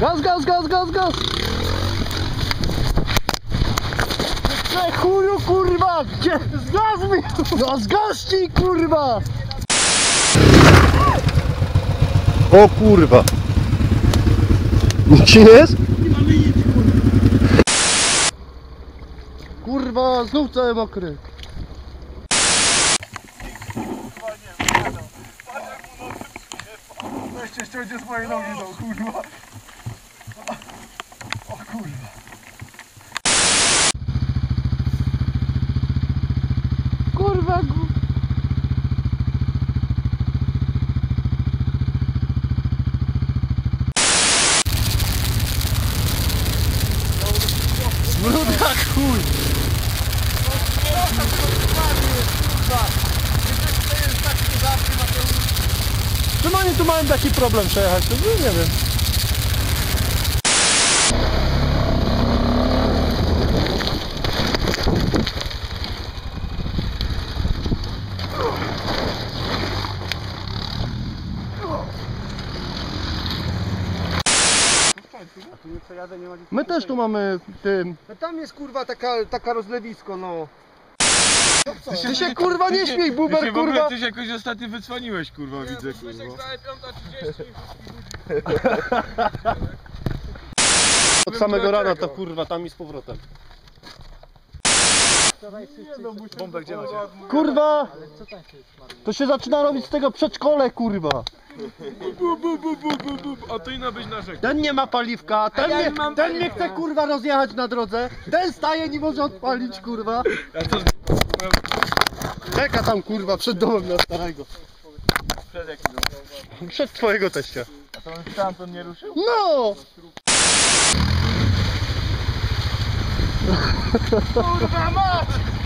Gaz, gaz, gaz, gaz, gaz! Ej, chuju, kurwa! Gdzie? Zgaz mi! No zgaźnij, kurwa! O kurwa! Nic ci nie jest? Kurwa, znów cały mokry. Weźcie ściągnie z mojej nogi, no kurwa. Kurwa. Kurwa, gu... Bruda chuj! Czemu oni tu mają taki problem przejechać? To no, nie. My też tu mamy tym. No tam jest kurwa taka, taka rozlewisko, no. Ty się kurwa nie śmiej, buber Ty się w ogóle kurwa! ty się jakoś ostatnio wycwaniłeś, kurwa, widzę, kurwa. Od samego rana to kurwa tam i z powrotem. Bombę gdzie macie? Kurwa! To się zaczyna robić z tego przedszkole, kurwa! Bu, bu, bu, bu, to narzekał. Ten nie ma paliwka, ten, ja nie, nie mam ten nie chce kurwa rozjechać na drodze, ten staje nie może odpalić kurwa. Ja to Czeka tam kurwa przed domem na starego. przed jakim Przed twojego teścia. A to on stamtąd nie ruszył? No! Kurwa mać!